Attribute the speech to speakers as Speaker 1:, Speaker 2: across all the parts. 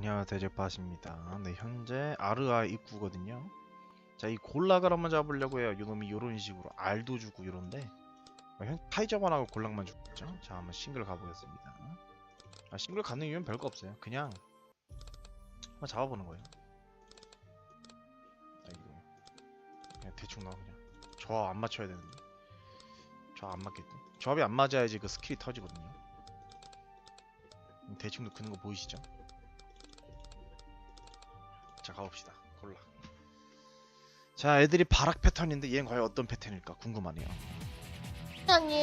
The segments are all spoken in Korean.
Speaker 1: 안녕하세요 대제빠십니다. 네 현재 아르아 입구거든요. 자 이 골락을 한번 잡으려고 해요. 요놈이 요런 식으로 알도 주고 요런데 어, 현 타이저반하고 골락만 죽죠? 자 한번 싱글 가보겠습니다. 아 싱글 가는 이유는 별거 없어요. 그냥 한번 잡아보는 거예요. 아이고 그냥 대충 나와 그냥. 조합 안 맞춰야 되는데. 조합 안 맞겠지? 조합이 안 맞아야지 그 스킬이 터지거든요. 음, 대충 넣는 거 보이시죠? 자 가봅시다. 골라. 자 애들이 바락 패턴인데 얘는 과연 어떤 패턴일까 궁금하네요.
Speaker 2: 아니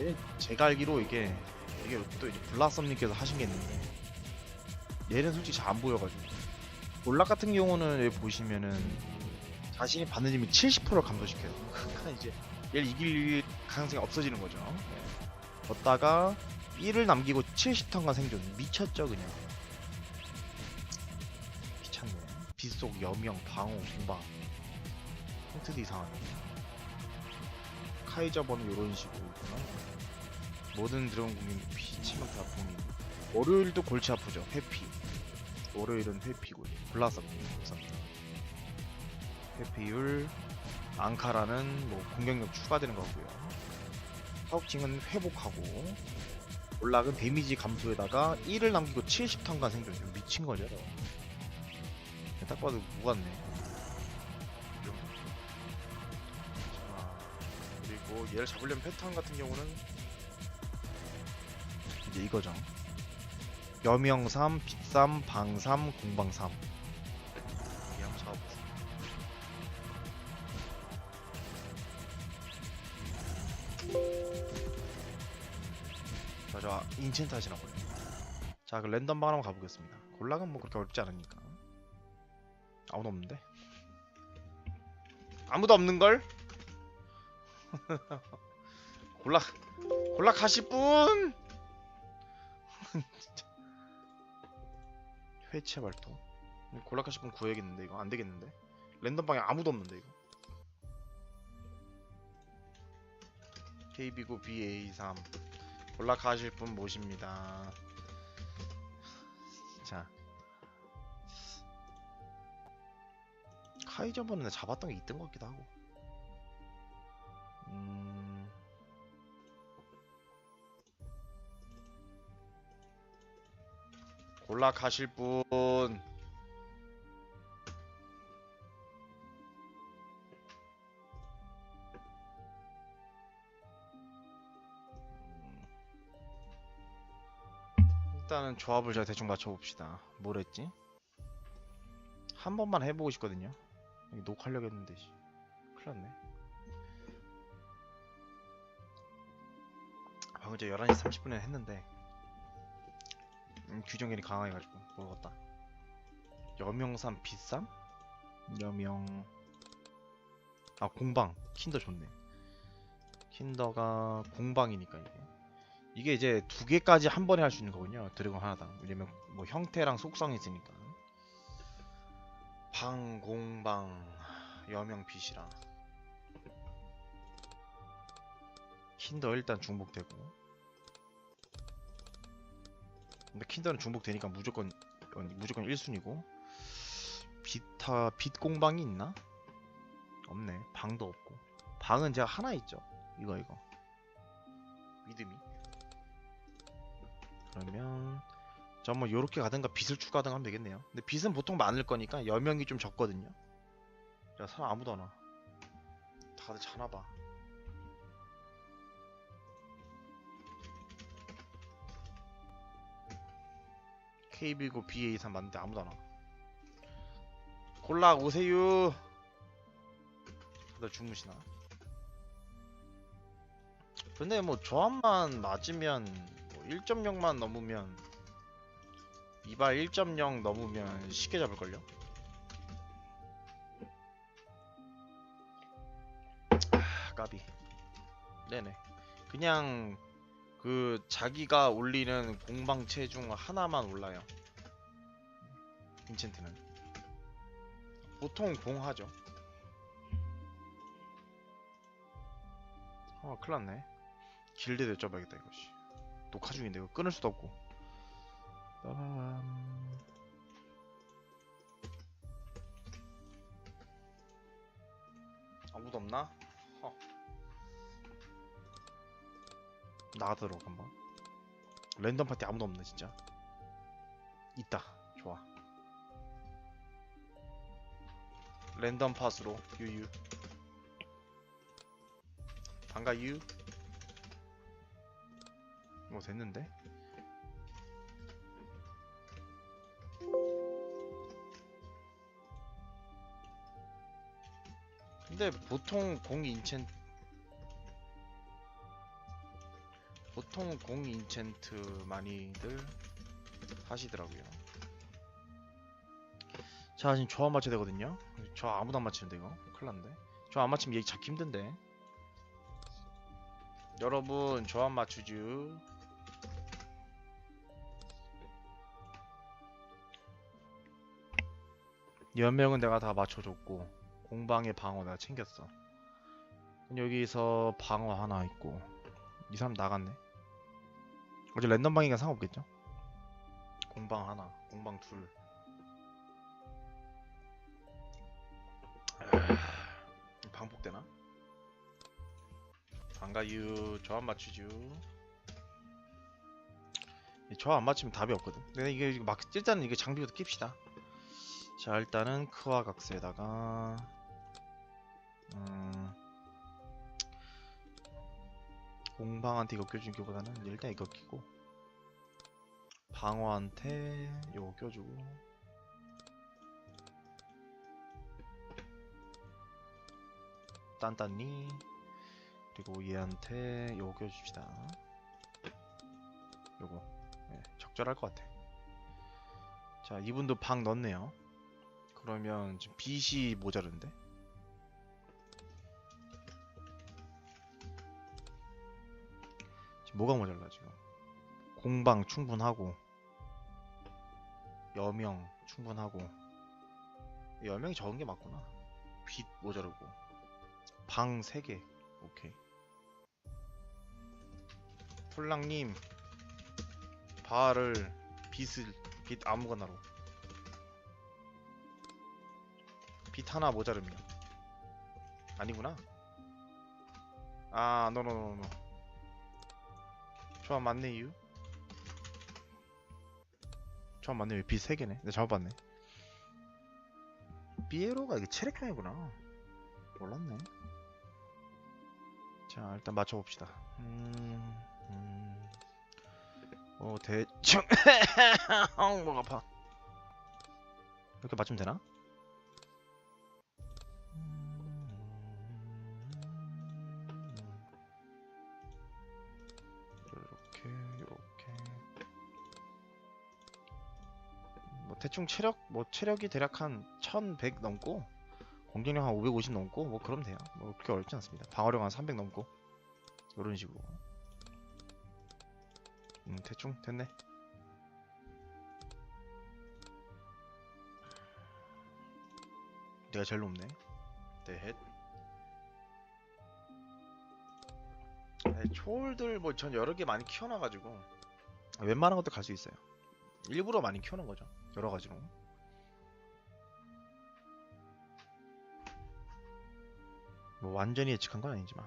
Speaker 1: 얘는 제가 알기로 이게 이게 또 이제 블라썸님께서 하신 게 있는데 얘는 솔직히 잘 안 보여가지고. 골락 같은 경우는 여기 보시면은 자신이 받는 힘이 70%를 감소시켜요. 그러니까 이제 얘를 이길 가능성이 없어지는 거죠. 예. 걷다가 B를 남기고 70턴간 생존. 미쳤죠 그냥. 미쳤네. 빗속 여명 방어 공방. 힌트도 이상하네. 카이저버는 이런 식으로 있구나. 모든 드래곤 국민 피치만 다 봉인 월요일도 골치 아프죠. 회피. 월요일은 회피고요. 블라썸 감사합니다. 회피율 앙카라는 뭐 공격력 추가되는 거고요. 사업징은 회복하고 올락은 데미지 감소에다가 1을 남기고 70턴간 생존. 좀 미친 거죠 딱 봐도 무같네. 그리고 얘를 잡으려면 패턴 같은 경우는 이제 이거죠. 여명3, 빛3, 방3, 공방3 저 인챈트 하시라고요. 자, 그 랜덤방 한번 가보겠습니다. 골락은 뭐 그렇게 어렵지 않으니까. 아무도 없는데? 아무도 없는걸? 골락 골락 하실 분? 회체 발동. 골락 하실 분 구해야겠는데 이거? 안 되겠는데? 랜덤방에 아무도 없는데 이거? KB9 BA3 하실 분 모십니다. 자. 카이저번에 잡았던 게 있던 것 같기도 하고. 음... 골라 가실 분 일단은 조합을 제가 대충 맞춰봅시다. 뭘 했지? 한 번만 해보고 싶거든요. 녹화하려고 했는데 씨. 큰일 났네. 방금 제 11시 30분에 했는데 음, 규정견이 강화해가지고 모르겠다. 여명산 비쌈? 여명 아 공방. 킨더 좋네. 킨더가 공방이니까 이게 이게 이제 두 개까지 한 번에 할 수 있는 거군요. 드래곤 하나당. 왜냐면 뭐 형태랑 속성이 있으니까. 방 공방 여명 빛이랑. 킨더 일단 중복되고. 근데 킨더는 중복되니까 무조건 어, 무조건 1순위고. 비타 빛 공방이 있나? 없네. 방도 없고. 방은 제가 하나 있죠. 이거 이거. 믿음이 그러면 저뭐 요렇게 가든가 빛을 추가하든가 하면 되겠네요 근데 빛은 보통 많을 거니까 여명이 좀 적거든요 야 사람 아무도 안와 다들 자나봐 K19 BA3 맞는데 아무도 안 와. 골라 오세요. 다들 주무시나? 근데 뭐 조합만 맞으면 뭐 1.0만 넘으면 이발 1.0 넘으면 쉽게 잡을걸요? 아, 까비. 네네. 그냥 그 자기가 올리는 공방 체 중 하나만 올라요. 인챈트는 보통 공하죠. 아 큰일났네. 길드 여쭤봐야겠다 이것이. 녹화 중인데 이거 끊을 수도 없고. 빠밤. 아무도 없나? 허. 나가도록 한번. 랜덤 파티 아무도 없네 진짜. 있다. 좋아. 랜덤 팟으로 유유. 반가 유. 뭐 됐는데? 근데 보통 공 인챈 보통 공 인챈트 많이들 하시더라고요. 자 지금 저 안 맞춰야 되거든요. 저 아무도 안 맞히는데 이거 큰일 났는데. 저안 맞히면 얘기 잡기 힘든데. 여러분 저 안 맞추죠. 연명은 내가 다 맞춰줬고 공방의 방어 내가 챙겼어. 여기서 방어 하나 있고 이 사람 나갔네. 어제 랜덤 방이니까 상관없겠죠? 공방 하나, 공방 둘. 반복되나? 반가유 저안 맞추죠. 저 안 맞추면 답이 없거든. 근데 이게 막 일단은 이게 장비부터 낍시다. 자 일단은 크와 각스에다가 음, 공방한테 이거 껴주는 게보다는 일단 이거 끼고 방어한테 이거 껴주고. 딴딴니 그리고 얘한테 이거 껴줍시다. 요거. 네, 적절할 것 같아. 자 이분도 방 넣었네요 그러면 지금 빛이 모자른데? 지금 뭐가 모자라 지금? 공방 충분하고 여명 충분하고 여명이 적은 게 맞구나. 빛 모자르고 방 3개 오케이. 툴랑님 바를 빛을 빛 아무거나로 빛 하나 모자르면. 아니구나. 아 노노노노 조합 맞네 이유? 조합 맞네 빛 3개네. 내가 잘못 봤네. 삐에로가 이게 체력형이구나. 몰랐네. 자 일단 맞춰봅시다. 음, 음. 어 대충 목 아파. 이렇게 맞추면 되나? 대충 체력 뭐 체력이 대략 한 1100 넘고 공격력 한 550 넘고 뭐 그러면 돼요. 뭐 그렇게 어렵지 않습니다. 방어력 한 300 넘고 이런 식으로. 음 대충 됐네. 내가 제일 높네. 넷 네, 초월들 뭐 전 여러 개 많이 키워놔가지고. 웬만한 것도 갈 수 있어요. 일부러 많이 키워놓은 거죠 여러 가지로. 뭐 완전히 예측한 건 아니지만.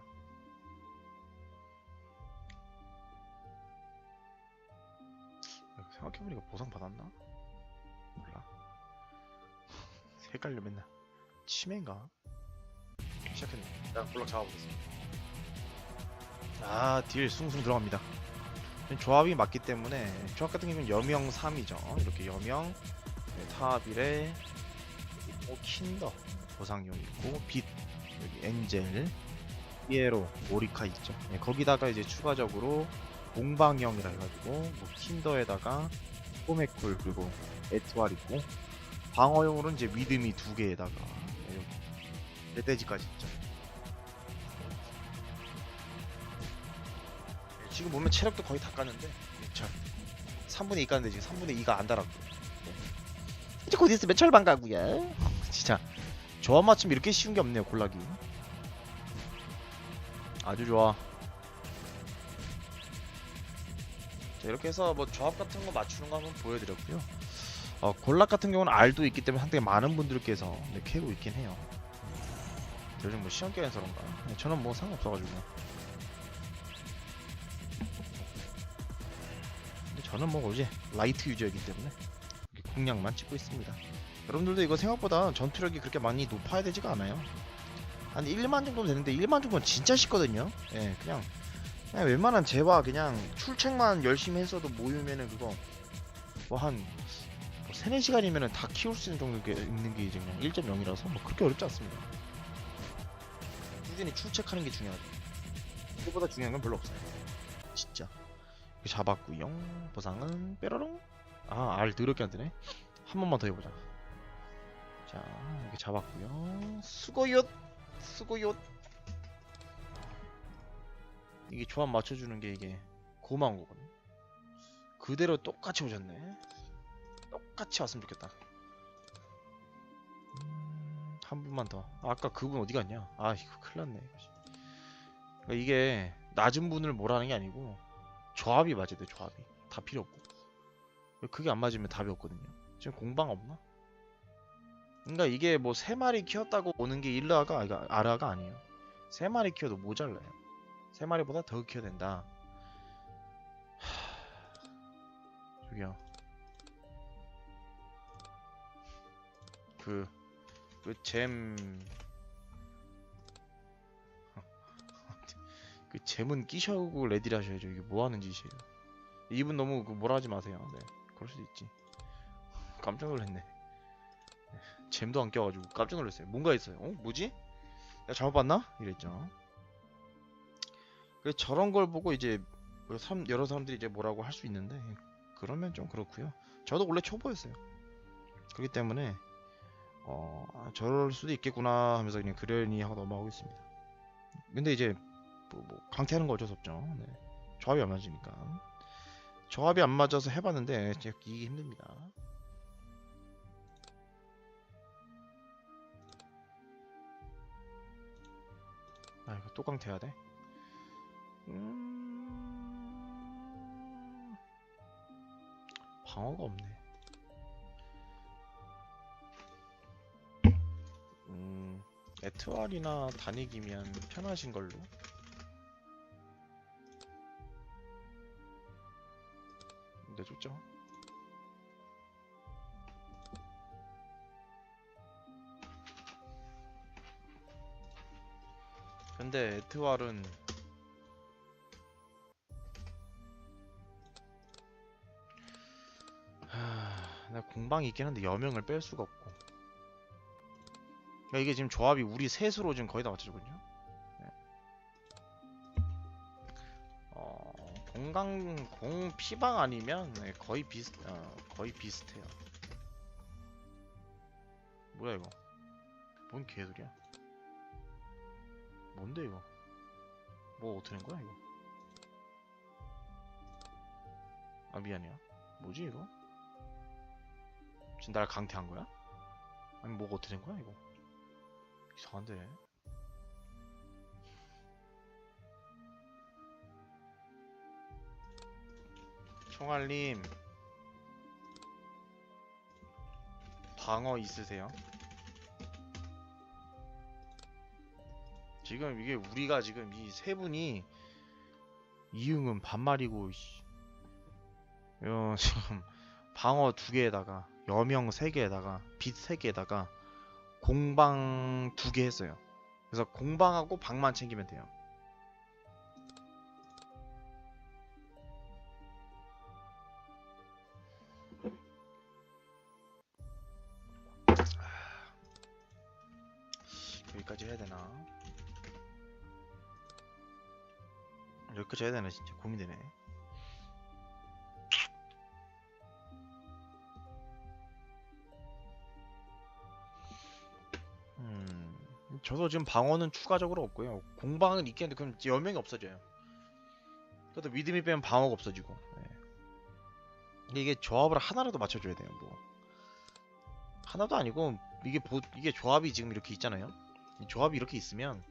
Speaker 1: 생각해보니까 보상 받았나? 몰라. 헷갈려 맨날. 치매인가? 시작했네. 나 볼락 잡아보겠습니다. 아 딜 숭숭 들어갑니다 조합이 맞기 때문에 조합 같은 경우는 여명 3이죠. 이렇게 여명 네, 타빌에 그리고 킨더 보상용 있고 빛 여기 엔젤 피에로 오리카 있죠. 네, 거기다가 이제 추가적으로 공방형이라 해가지고 뭐 킨더에다가 포메쿨 그리고 에트왈 있고 방어용으로는 이제 위드미 두 개에다가 네, 멧돼지까지 있죠 지금 보면 체력도 거의 다 깠는데 네, 자 3분의 2 깠는데 지금 3분의 2가 안 달았고 네. 이제 곧 있으면 철반 가구야 진짜 조합 맞춤 이렇게 쉬운 게 없네요 골라기 아주 좋아 이렇게 해서 뭐 조합 같은 거 맞추는 거 한번 보여드렸고요. 어, 골락 같은 경우는 R도 있기 때문에 상당히 많은 분들께서 네, 캐고 있긴 해요. 요즘 뭐 시험 기간에서 그런가? 네, 저는 뭐 상관없어가지고. 저는 뭐 이제 라이트 유저이기 때문에 공략만 찍고 있습니다. 여러분들도 이거 생각보다 전투력이 그렇게 많이 높아야 되지가 않아요. 한 1만 정도 되는데 1만 정도는 진짜 쉽거든요. 예, 그냥 그냥 웬만한 재화 그냥 출첵만 열심히 했어도 모이면은 그거 뭐한 뭐 3, 4시간이면은 다 키울 수 있는 정도 게 있는 게 이제 그냥 1.0이라서 뭐 그렇게 어렵지 않습니다. 꾸준히 출첵하는 게 중요하죠. 그보다 중요한 건 별로 없어요. 진짜. 잡았구요. 보상은 뾰로롱. 아, 알 더럽게 안 되네. 한 번만 더 해보자. 자, 이렇게 잡았고요. 수고요. 수고요. 이게 조합 맞춰주는 게 이게 고마운 거거든. 그대로 똑같이 오셨네. 똑같이 왔으면 좋겠다. 음, 한 분만 더. 아, 아까 그분 어디 갔냐? 아, 이거 큰일 났네. 그러니까 이게 낮은 분을 뭐라는 게 아니고 조합이 맞아야 돼, 조합이. 다 필요 없고. 그게 안 맞으면 답이 없거든요. 지금 공방 없나? 그러니까 이게 뭐 세 마리 키웠다고 오는 게 일라가 아니 아라가 아니에요. 세 마리 키워도 모자라요. 세 마리보다 더 키워야 된다. 하... 저기요. 그, 그 잼, 그 잼은 끼셔고 레디를 하셔야죠. 이게 뭐 하는 짓이에요. 이분 너무 그 뭐라 하지 마세요. 네, 그럴 수도 있지. 깜짝 놀랐네. 잼도 안 껴가지고 깜짝 놀랐어요. 뭔가 있어요. 어? 뭐지? 내가 잘못 봤나? 이랬죠. 그 저런 걸 보고 이제 뭐 삼- 여러 사람들이 이제 뭐라고 할 수 있는데 그러면 좀 그렇고요. 저도 원래 초보였어요. 그렇기 때문에 어 아, 저럴 수도 있겠구나 하면서 그냥 그러니 하고 넘어가고 있습니다. 근데 이제 뭐, 뭐 강퇴하는 거 어쩔 수 없죠. 네. 조합이 안 맞으니까. 조합이 안 맞아서 해봤는데 진짜 이기 힘듭니다. 아 이거 또 강퇴해야 돼? 음... 방어가 없네. 음, 에트왈이나 다니기면 편하신 걸로. 네, 좋죠. 근데 에트왈은 하... 나 공방이 있긴 한데 여명을 뺄 수가 없고 이게 지금 조합이 우리 셋으로 지금 거의 다 맞춰지거든요 공강... 공 피방 아니면 네, 거의 비슷... 어, 거의 비슷해요 뭐야 이거 뭔 개소리야 뭔데 이거? 뭐 어떻게 된 거야 이거? 아 미안해요. 뭐지 이거? 지금 날 강퇴한 거야? 아니 뭐가 어떻게 된 거야 이거? 이상한데. 총알님 방어 있으세요? 지금 이게 우리가 지금 이 세 분이 이응은 반말이고 씨. 어, 지금 방어 두 개에다가 여명 세 개에다가 빛 세 개에다가 공방 두 개 했어요. 그래서 공방하고 방만 챙기면 돼요. 여기까지 해야 되나 진짜 고민되네. 음, 저도 지금 방어는 추가적으로 없고요. 공방은 있겠는데 그럼 여명이 없어져요. 그래도 믿음이 빼면 방어가 없어지고. 네. 이게 조합을 하나라도 맞춰줘야 돼요. 뭐 하나도 아니고 이게 보, 이게 조합이 지금 이렇게 있잖아요. 이 조합이 이렇게 있으면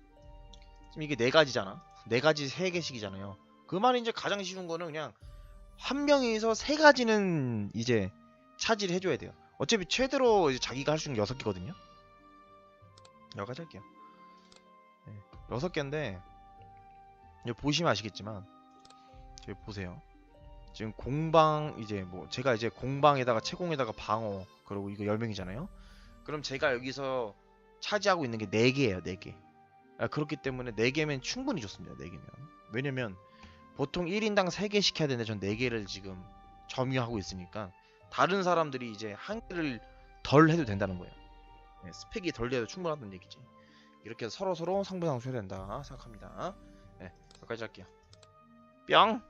Speaker 1: 지금 이게 네 가지잖아. 네 가지 세 개씩이잖아요. 그 말이 이제 가장 쉬운 거는 그냥 한 명이서 세 가지는 이제 차지를 해줘야 돼요. 어차피 최대로 자기가 할 수 있는 게 여섯 개거든요. 여기까지 할게요. 네, 여섯 개인데 보시면 아시겠지만 여기 보세요. 지금 공방 이제 뭐 제가 이제 공방에다가 채공에다가 방어 그리고 이거 10명이잖아요. 그럼 제가 여기서 차지하고 있는 게 4개예요, 4개. 아, 그렇기 때문에 4개면 충분히 좋습니다. 4개면. 왜냐면 보통 1인당 3개 시켜야 되는데 전 4개를 지금 점유하고 있으니까 다른 사람들이 이제 한 개를 덜 해도 된다는 거예요. 네, 스펙이 덜 돼도 충분하다는 얘기지. 이렇게 서로 서로 상부상조 해야 된다 생각합니다. 네, 여기까지 할게요. 뿅.